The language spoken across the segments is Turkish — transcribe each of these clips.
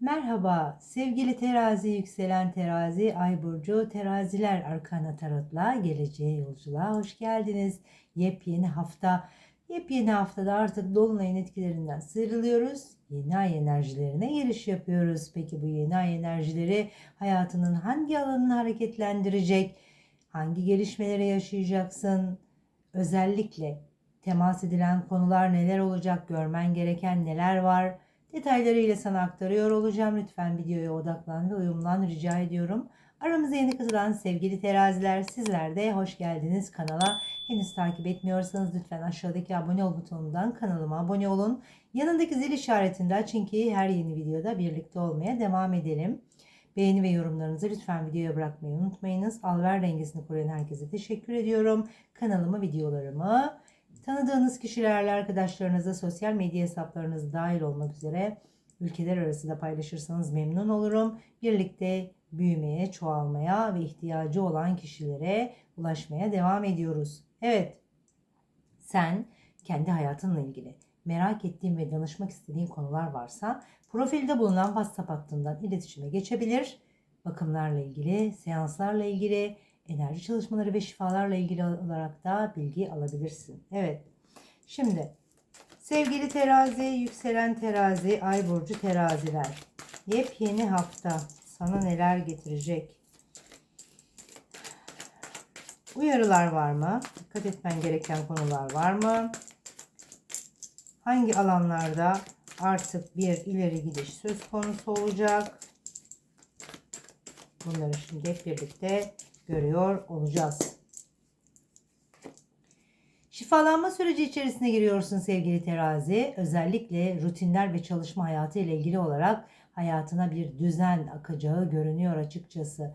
Merhaba sevgili terazi, yükselen terazi, ay burcu, teraziler arkana tarotla geleceğe yolculuğa hoş geldiniz. Yepyeni hafta, yepyeni haftada artık dolunayın etkilerinden sıyrılıyoruz. Yeni ay enerjilerine giriş yapıyoruz. Peki bu yeni ay enerjileri hayatının hangi alanını hareketlendirecek? Hangi gelişmeleri yaşayacaksın? Özellikle temas edilen konular neler olacak? Görmen gereken neler var? Detaylarıyla sana aktarıyor olacağım. Lütfen videoya odaklan ve uyumlan rica ediyorum. Aramıza yeni katılan sevgili teraziler sizler de hoş geldiniz kanala. Henüz takip etmiyorsanız lütfen aşağıdaki abone ol butonundan kanalıma abone olun. Yanındaki zil işaretinde açın ki her yeni videoda birlikte olmaya devam edelim. Beğeni ve yorumlarınızı lütfen videoya bırakmayı unutmayınız. Alver dengesini koruyan herkese teşekkür ediyorum. Kanalımı, videolarımı Tanıdığınız kişilerle arkadaşlarınıza sosyal medya hesaplarınız dahil olmak üzere ülkeler arası da paylaşırsanız memnun olurum. Birlikte büyümeye, çoğalmaya ve ihtiyacı olan kişilere ulaşmaya devam ediyoruz. Evet, sen kendi hayatınla ilgili merak ettiğin ve danışmak istediğin konular varsa profilde bulunan WhatsApp hattından iletişime geçebilir. Bakımlarla ilgili, seanslarla ilgili, enerji çalışmaları ve şifalarla ilgili olarak da bilgi alabilirsin. Evet. Şimdi sevgili terazi, yükselen terazi, ay burcu teraziler. Yepyeni hafta sana neler getirecek? Uyarılar var mı? Dikkat etmen gereken konular var mı? Hangi alanlarda artık bir ileri gidiş söz konusu olacak? Bunları şimdi hep birlikte görüyor olacağız. Şifalanma süreci içerisine giriyorsun sevgili terazi. Özellikle rutinler ve çalışma hayatı ile ilgili olarak hayatına bir düzen akacağı görünüyor açıkçası.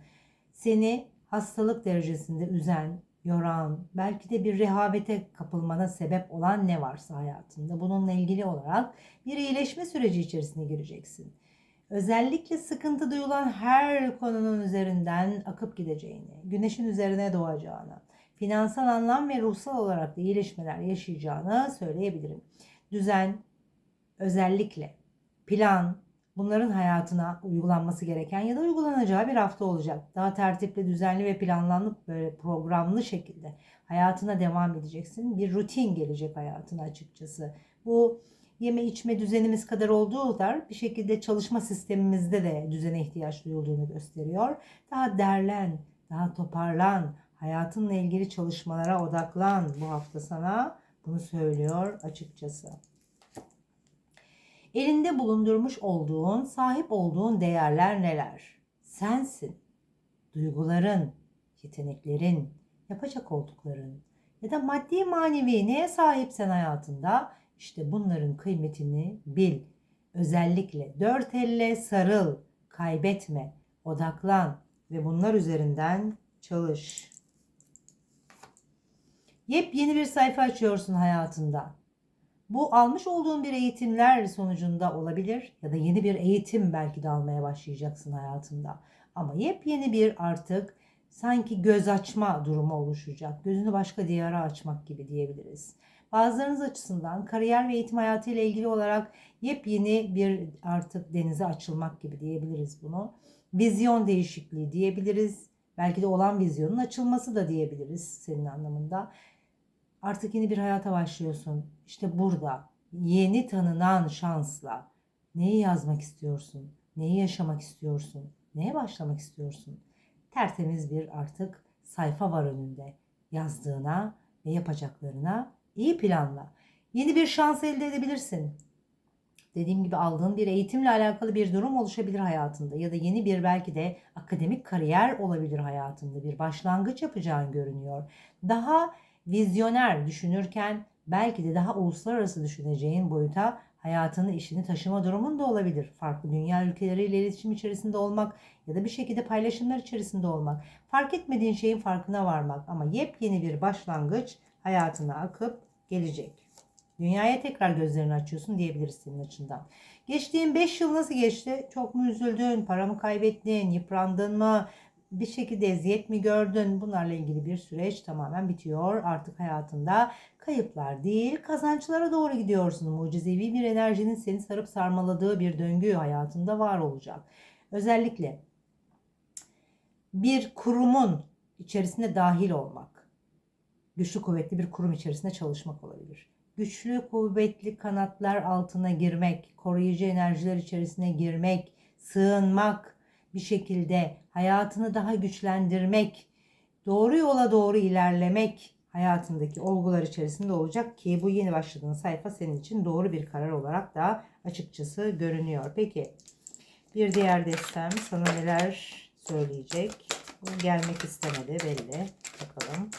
Seni hastalık derecesinde üzen, yoran, belki de bir rehavete kapılmana sebep olan ne varsa hayatında bununla ilgili olarak bir iyileşme süreci içerisine gireceksin özellikle sıkıntı duyulan her konunun üzerinden akıp gideceğini, güneşin üzerine doğacağını, finansal anlam ve ruhsal olarak da iyileşmeler yaşayacağını söyleyebilirim. Düzen, özellikle plan, bunların hayatına uygulanması gereken ya da uygulanacağı bir hafta olacak. Daha tertipli, düzenli ve planlanıp böyle programlı şekilde hayatına devam edeceksin. Bir rutin gelecek hayatına açıkçası. Bu yeme içme düzenimiz kadar olduğu kadar bir şekilde çalışma sistemimizde de düzene ihtiyaç duyulduğunu gösteriyor. Daha derlen, daha toparlan, hayatınla ilgili çalışmalara odaklan bu hafta sana bunu söylüyor açıkçası. Elinde bulundurmuş olduğun, sahip olduğun değerler neler? Sensin. Duyguların, yeteneklerin, yapacak oldukların ya da maddi manevi neye sahipsen hayatında işte bunların kıymetini bil. Özellikle dört elle sarıl, kaybetme, odaklan ve bunlar üzerinden çalış. Yepyeni bir sayfa açıyorsun hayatında. Bu almış olduğun bir eğitimler sonucunda olabilir ya da yeni bir eğitim belki de almaya başlayacaksın hayatında. Ama yepyeni bir artık sanki göz açma durumu oluşacak. Gözünü başka diyara açmak gibi diyebiliriz. Bazılarınız açısından kariyer ve eğitim hayatı ile ilgili olarak yepyeni bir artık denize açılmak gibi diyebiliriz bunu. Vizyon değişikliği diyebiliriz. Belki de olan vizyonun açılması da diyebiliriz senin anlamında. Artık yeni bir hayata başlıyorsun. İşte burada yeni tanınan şansla neyi yazmak istiyorsun? Neyi yaşamak istiyorsun? Neye başlamak istiyorsun? Tertemiz bir artık sayfa var önünde. Yazdığına ve yapacaklarına İyi planla. Yeni bir şans elde edebilirsin. Dediğim gibi aldığın bir eğitimle alakalı bir durum oluşabilir hayatında ya da yeni bir belki de akademik kariyer olabilir hayatında. Bir başlangıç yapacağın görünüyor. Daha vizyoner düşünürken belki de daha uluslararası düşüneceğin boyuta hayatını, işini taşıma durumun da olabilir. Farklı dünya ülkeleriyle iletişim içerisinde olmak ya da bir şekilde paylaşımlar içerisinde olmak. Fark etmediğin şeyin farkına varmak ama yepyeni bir başlangıç hayatına akıp gelecek. Dünyaya tekrar gözlerini açıyorsun diyebiliriz senin açından. Geçtiğin 5 yıl nasıl geçti? Çok mu üzüldün? Para mı kaybettin? Yıprandın mı? bir şekilde eziyet mi gördün? Bunlarla ilgili bir süreç tamamen bitiyor. Artık hayatında kayıplar değil, kazançlara doğru gidiyorsun. Mucizevi bir enerjinin seni sarıp sarmaladığı bir döngü hayatında var olacak. Özellikle bir kurumun içerisine dahil olmak, güçlü kuvvetli bir kurum içerisinde çalışmak olabilir. Güçlü kuvvetli kanatlar altına girmek, koruyucu enerjiler içerisine girmek, sığınmak, bir şekilde hayatını daha güçlendirmek, doğru yola doğru ilerlemek hayatındaki olgular içerisinde olacak ki bu yeni başladığın sayfa senin için doğru bir karar olarak da açıkçası görünüyor. Peki bir diğer destem sana neler söyleyecek? Bu gelmek istemedi belli. Bakalım.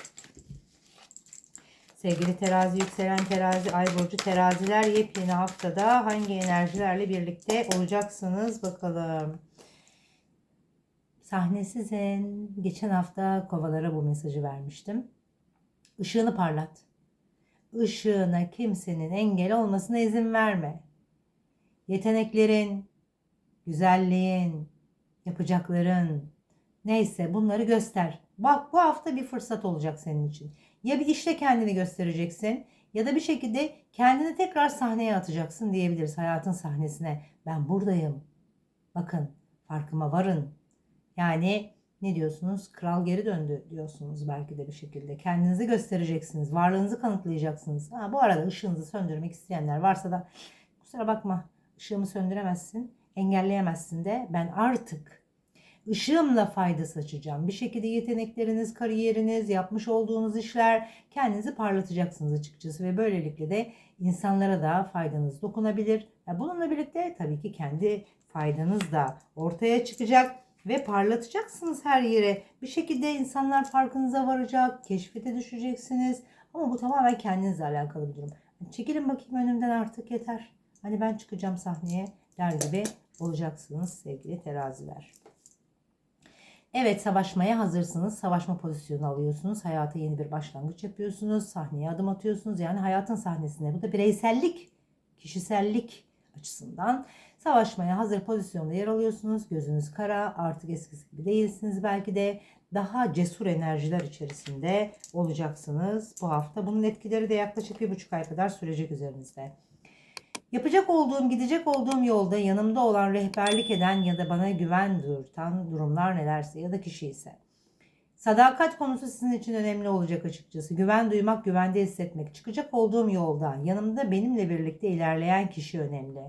Sevgili terazi, yükselen terazi, ay burcu teraziler yepyeni haftada hangi enerjilerle birlikte olacaksınız bakalım. Sahnesizin geçen hafta kovalara bu mesajı vermiştim. Işığını parlat. Işığına kimsenin engel olmasına izin verme. Yeteneklerin, güzelliğin, yapacakların neyse bunları göster. Bak bu hafta bir fırsat olacak senin için. Ya bir işte kendini göstereceksin ya da bir şekilde kendini tekrar sahneye atacaksın diyebiliriz hayatın sahnesine. Ben buradayım. Bakın farkıma varın. Yani ne diyorsunuz? Kral geri döndü diyorsunuz belki de bir şekilde. Kendinizi göstereceksiniz. Varlığınızı kanıtlayacaksınız. Ha, bu arada ışığınızı söndürmek isteyenler varsa da kusura bakma ışığımı söndüremezsin. Engelleyemezsin de ben artık ışığımla fayda saçacağım. Bir şekilde yetenekleriniz, kariyeriniz, yapmış olduğunuz işler kendinizi parlatacaksınız açıkçası ve böylelikle de insanlara da faydanız dokunabilir. Bununla birlikte tabii ki kendi faydanız da ortaya çıkacak ve parlatacaksınız her yere. Bir şekilde insanlar farkınıza varacak, keşfete düşeceksiniz. Ama bu tamamen kendinizle alakalı bir durum. Çekilin bakayım önümden artık yeter. Hani ben çıkacağım sahneye der gibi olacaksınız sevgili teraziler. Evet savaşmaya hazırsınız. Savaşma pozisyonu alıyorsunuz. Hayata yeni bir başlangıç yapıyorsunuz. Sahneye adım atıyorsunuz. Yani hayatın sahnesinde. Bu da bireysellik, kişisellik açısından savaşmaya hazır pozisyonda yer alıyorsunuz. Gözünüz kara. Artık eskisi gibi değilsiniz. Belki de daha cesur enerjiler içerisinde olacaksınız bu hafta. Bunun etkileri de yaklaşık bir buçuk ay kadar sürecek üzerinizde. Yapacak olduğum, gidecek olduğum yolda yanımda olan rehberlik eden ya da bana güven duyurtan durumlar nelerse ya da kişi ise. Sadakat konusu sizin için önemli olacak açıkçası. Güven duymak, güvende hissetmek. Çıkacak olduğum yolda yanımda benimle birlikte ilerleyen kişi önemli.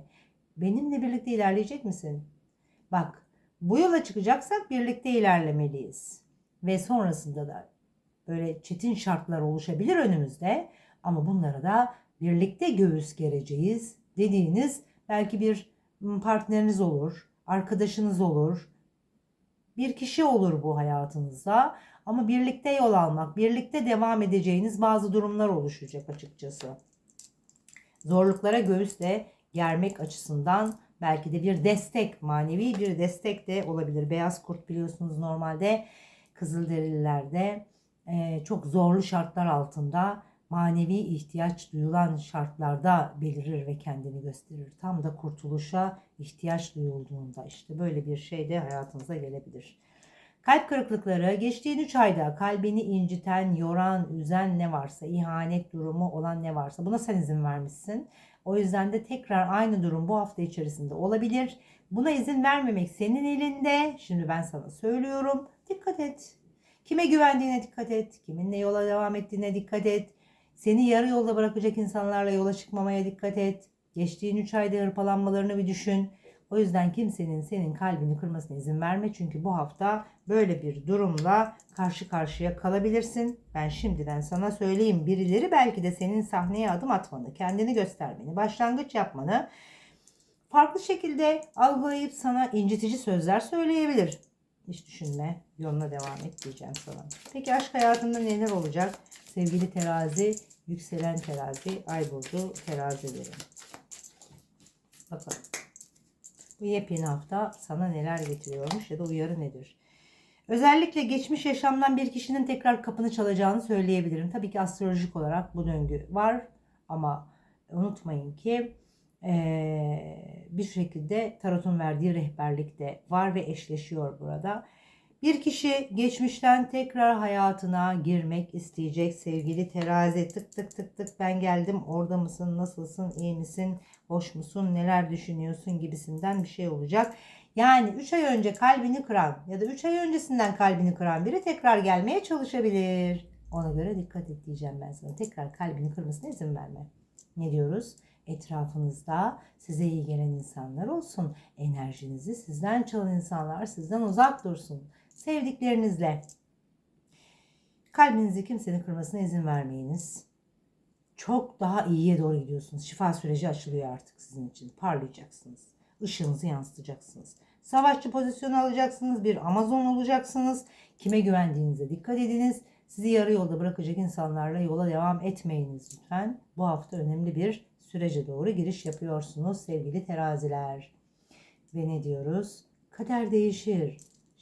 Benimle birlikte ilerleyecek misin? Bak, bu yola çıkacaksak birlikte ilerlemeliyiz. Ve sonrasında da böyle çetin şartlar oluşabilir önümüzde ama bunlara da birlikte göğüs gereceğiz dediğiniz belki bir partneriniz olur, arkadaşınız olur, bir kişi olur bu hayatınızda. Ama birlikte yol almak, birlikte devam edeceğiniz bazı durumlar oluşacak açıkçası. Zorluklara göğüsle germek açısından belki de bir destek, manevi bir destek de olabilir. Beyaz kurt biliyorsunuz normalde Kızılderililerde çok zorlu şartlar altında manevi ihtiyaç duyulan şartlarda belirir ve kendini gösterir. Tam da kurtuluşa ihtiyaç duyulduğunda işte böyle bir şey de hayatınıza gelebilir. Kalp kırıklıkları geçtiğin 3 ayda kalbini inciten, yoran, üzen ne varsa, ihanet durumu olan ne varsa buna sen izin vermişsin. O yüzden de tekrar aynı durum bu hafta içerisinde olabilir. Buna izin vermemek senin elinde. Şimdi ben sana söylüyorum. Dikkat et. Kime güvendiğine dikkat et. Kiminle yola devam ettiğine dikkat et. Seni yarı yolda bırakacak insanlarla yola çıkmamaya dikkat et. Geçtiğin 3 ayda hırpalanmalarını bir düşün. O yüzden kimsenin senin kalbini kırmasına izin verme. Çünkü bu hafta böyle bir durumla karşı karşıya kalabilirsin. Ben şimdiden sana söyleyeyim. Birileri belki de senin sahneye adım atmanı, kendini göstermeni, başlangıç yapmanı farklı şekilde algılayıp sana incitici sözler söyleyebilir. Hiç düşünme. Yoluna devam et diyeceğim sana. Peki aşk hayatında neler olacak? Sevgili terazi, yükselen terazi, ay burcu terazileri. Bakalım. Bu yepyeni hafta sana neler getiriyormuş ya da uyarı nedir? Özellikle geçmiş yaşamdan bir kişinin tekrar kapını çalacağını söyleyebilirim. Tabii ki astrolojik olarak bu döngü var ama unutmayın ki bir şekilde tarotun verdiği rehberlik de var ve eşleşiyor burada. Bir kişi geçmişten tekrar hayatına girmek isteyecek sevgili terazi. Tık tık tık tık ben geldim orada mısın nasılsın iyi misin hoş musun neler düşünüyorsun gibisinden bir şey olacak. Yani 3 ay önce kalbini kıran ya da 3 ay öncesinden kalbini kıran biri tekrar gelmeye çalışabilir. Ona göre dikkat et diyeceğim ben sana. Tekrar kalbini kırmasına izin verme. Ne diyoruz? Etrafınızda size iyi gelen insanlar olsun. Enerjinizi sizden çalan insanlar sizden uzak dursun. Sevdiklerinizle. Kalbinizi kimsenin kırmasına izin vermeyiniz. Çok daha iyiye doğru gidiyorsunuz. Şifa süreci açılıyor artık sizin için. Parlayacaksınız. Işığınızı yansıtacaksınız. Savaşçı pozisyonu alacaksınız. Bir Amazon olacaksınız. Kime güvendiğinize dikkat ediniz. Sizi yarı yolda bırakacak insanlarla yola devam etmeyiniz lütfen. Bu hafta önemli bir sürece doğru giriş yapıyorsunuz sevgili teraziler. Ve ne diyoruz? Kader değişir.